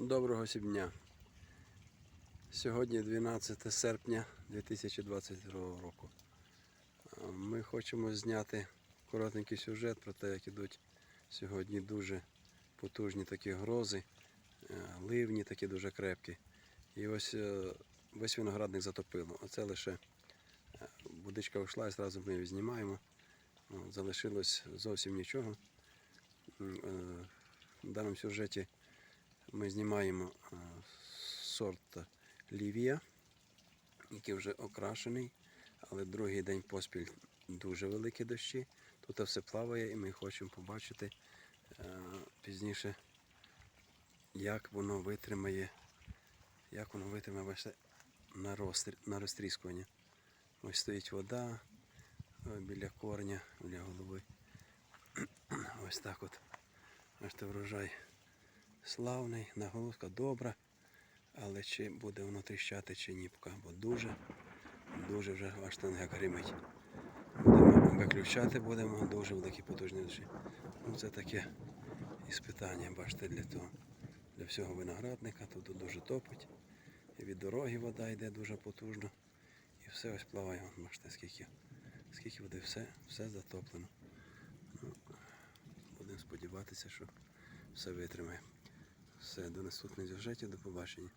Доброго всім дня. Сьогодні 12 серпня 2022 року. Ми хочемо зняти коротенький сюжет про те, як ідуть сьогодні дуже потужні такі грози, е, ливні такі дуже крепкі. І ось е, весь виноградник затопило. Оце лише е, водичка вийшла і зразу ми її знімаємо. Залишилось зовсім нічого. Е, В даному сюжеті ми знімаємо е, сорт Лівія, який вже окрашений, але другий день поспіль дуже великі дощі. Тут все плаває і ми хочемо побачити е, пізніше, як воно витримає, як воно витримає бачите, на, розтріскування. Ось стоїть вода е, біля корня, біля голови. Ось так от. Бачите, врожай славний, наголоска добра, але чи буде воно тріщати, чи ні, поки, бо дуже, дуже вже аж як гримить. Будемо виключати, будемо дуже великі потужні душі. Ну, це таке іспитання, бачите, для того, для всього виноградника. Тут дуже топить. І від дороги вода йде дуже потужно. І все ось плаває. Бачите, скільки, скільки води, все, все затоплено. Ну, будемо сподіватися, що все витримає. Все, до наступних сюжетів, до побачення.